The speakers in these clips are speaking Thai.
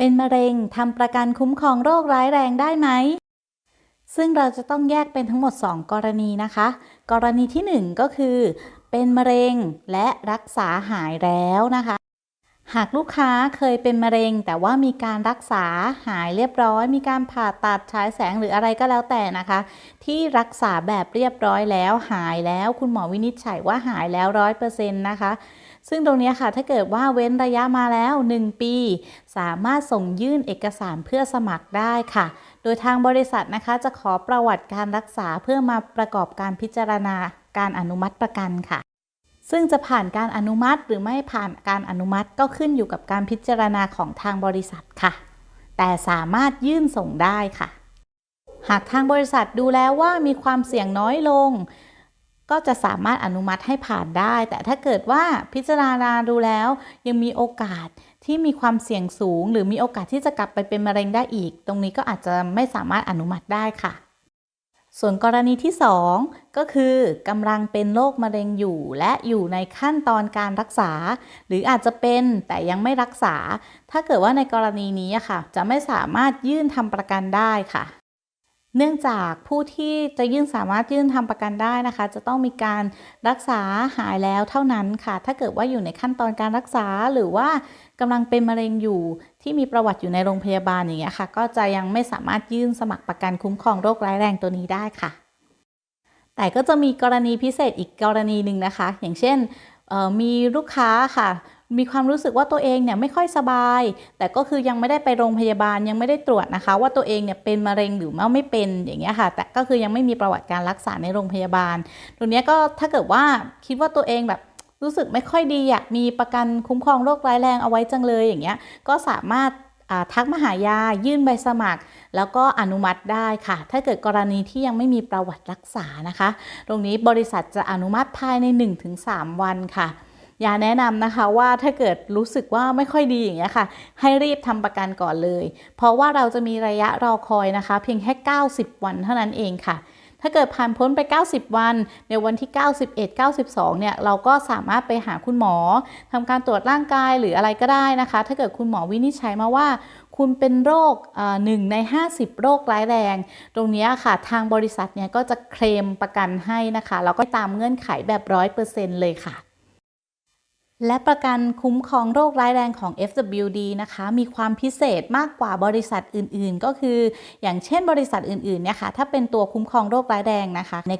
เป็นมะเร็งทำประกันคุ้มครองโรคร้ายแรงได้ไหม ซึ่งเราจะต้องแยกเป็นทั้งหมด 2 กรณีนะคะ กรณีที่ 1 ก็คือ เป็นมะเร็งและรักษาหายแล้วนะคะ หากลูกค้าเคยเป็นมะเร็ง แต่ว่ามีการรักษาหายเรียบร้อย มีการผ่าตัดฉายแสงหรืออะไรก็แล้วแต่นะคะ ที่รักษาแบบเรียบร้อยแล้วหายแล้วคุณหมอวินิจฉัยว่าหายแล้วร้อยเปอร์เซ็นต์นะคะ ซึ่งตรงนี้ค่ะถ้าเกิดว่าเว้นระยะมาแล้ว 1 ปี สามารถส่งยื่นเอกสารเพื่อสมัครได้ค่ะ โดยทางบริษัทนะคะจะขอประวัติการรักษาเพื่อมาประกอบการพิจารณาการอนุมัติประกันค่ะซึ่งจะผ่านการอนุมัติหรือไม่ผ่านการอนุมัติก็ขึ้นอยู่กับการพิจารณาของทางบริษัทค่ะ แต่สามารถยื่นส่งได้ค่ะ หากทางบริษัทดูแล้วว่ามีความเสี่ยงน้อยลง ก็จะสามารถอนุมัติให้ผ่านได้ แต่ถ้าเกิดว่าพิจารณาดูแล้ว ยังมีโอกาสที่มีความเสี่ยงสูง หรือมีโอกาสที่จะกลับไปเป็นมะเร็งได้อีก ตรงนี้ก็อาจจะไม่สามารถอนุมัติได้ค่ะ ส่วนกรณีที่ 2 ก็คือกำลังเป็นโรคมะเร็งอยู่ และอยู่ในขั้นตอนการรักษา หรืออาจจะเป็นแต่ยังไม่รักษา ถ้าเกิดว่าในกรณีนี้ค่ะ จะไม่สามารถยื่นทำประกันได้ค่ะ เนื่องจากผู้ที่จะยื่นสามารถยื่นทำประกันได้นะคะ จะต้องมีการรักษาหายแล้วเท่านั้นค่ะ ถ้าเกิดว่าอยู่ในขั้นตอนการรักษาหรือว่ากำลังเป็นมะเร็งอยู่ที่มีประวัติอยู่ในโรงพยาบาลอย่างเงี้ยค่ะ ก็จะยังไม่สามารถยื่นสมัครประกันคุ้มครองโรคร้ายแรงตัวนี้ได้ค่ะ แต่ก็จะมีกรณีพิเศษอีกกรณีหนึ่งนะคะ อย่างเช่นมีลูกค้าค่ะ มีความรู้สึกว่าตัวเองเนี่ยไม่ค่อยสบาย แต่ก็คือยังไม่ได้ไปโรงพยาบาลยังไม่ได้ตรวจนะคะ ว่าตัวเองเนี่ยเป็นมะเร็งหรือว่าไม่เป็นอย่างเงี้ยค่ะ แต่ก็คือยังไม่มีประวัติการรักษาในโรงพยาบาล ตรงนี้ก็ถ้าเกิดว่าคิดว่าตัวเองแบบรู้สึกไม่ค่อยดีอยากมีประกันคุ้มครองโรคร้ายแรงเอาไว้จังเลยอย่างเงี้ยก็สามารถทักมาหายายื่นใบสมัคร แล้วก็อนุมัติได้ค่ะ ถ้าเกิดกรณีที่ยังไม่มีประวัติรักษานะคะ ตรงนี้บริษัทจะอนุมัติภายใน 1-3 วันค่ะ อย่าแนะนำนะคะว่าถ้าเกิดรู้สึกว่าไม่ค่อยดีอย่างเงี้ยค่ะ ให้รีบทำประกันก่อนเลย เพราะว่าเราจะมีระยะรอคอยนะคะ เพียงแค่ 90 วันเท่านั้นเองค่ะถ้าเกิดผ่านพ้นไป 90 วัน ในวันที่ 91 92 เนี่ย เราก็สามารถไปหาคุณหมอทำการตรวจร่างกายหรืออะไรก็ได้นะคะ ถ้าเกิดคุณหมอวินิจฉัยมาว่า คุณเป็นโรคหนึ่งใน 50 โรคร้ายแรง ตรงนี้ค่ะ ทางบริษัทเนี่ยก็จะเคลมประกันให้นะคะ แล้วก็ตามเงื่อนไขแบบ 100%เลยค่ะ และประกันคุ้มครองโรคร้ายแรงของ FWD นะคะ มีความพิเศษมากกว่าบริษัทอื่นๆ ก็คือ อย่างเช่นบริษัทอื่นๆเนี่ยค่ะถ้าเป็นตัวคุ้มครองโรคร้ายแรงนะคะ ใน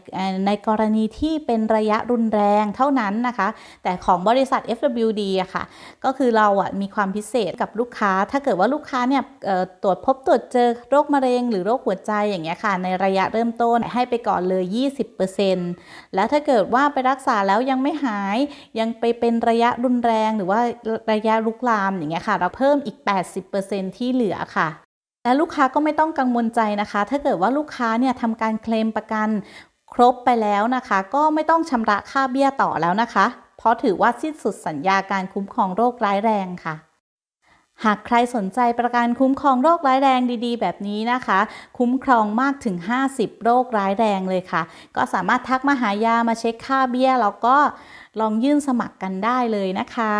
ในกรณีที่เป็นระยะรุนแรงเท่านั้นนะคะ แต่ของบริษัท FWD อะค่ะ ก็คือเราอะมีความพิเศษกับลูกค้า ถ้าเกิดว่าลูกค้าเนี่ยตรวจพบตรวจเจอโรคมะเร็ง หรือโรคหัวใจอย่างเงี้ยค่ะ ในระยะเริ่มต้นให้ไปก่อนเลย 20%แล้วถ้าเกิดว่าไปรักษาแล้วยังไม่หายยังไปเป็นระยะะรุนแรงหรือว่าระยะลุกลามอย่างเงี้ยค่ะ เราเพิ่มอีก 80%ที่เหลือค่ะและลูกค้าก็ไม่ต้องกังวลใจนะคะ ถ้าเกิดว่าลูกค้าเนี่ยทำการเคลมประกันครบไปแล้วนะคะ ก็ไม่ต้องชำระค่าเบี้ยต่อแล้วนะคะ เพราะถือว่าสิ้นสุดสัญญาการคุ้มครองโรคร้ายแรงค่ะ หากใครสนใจประกันคุ้มครองโรคร้ายแรงดีๆ แบบนี้นะคะ คุ้มครองมากถึง 50 โรคร้ายแรงเลยค่ะ ก็สามารถทักมาหายามาเช็คค่าเบี้ยแล้วก็ลองยื่นสมัครกันได้เลยนะคะ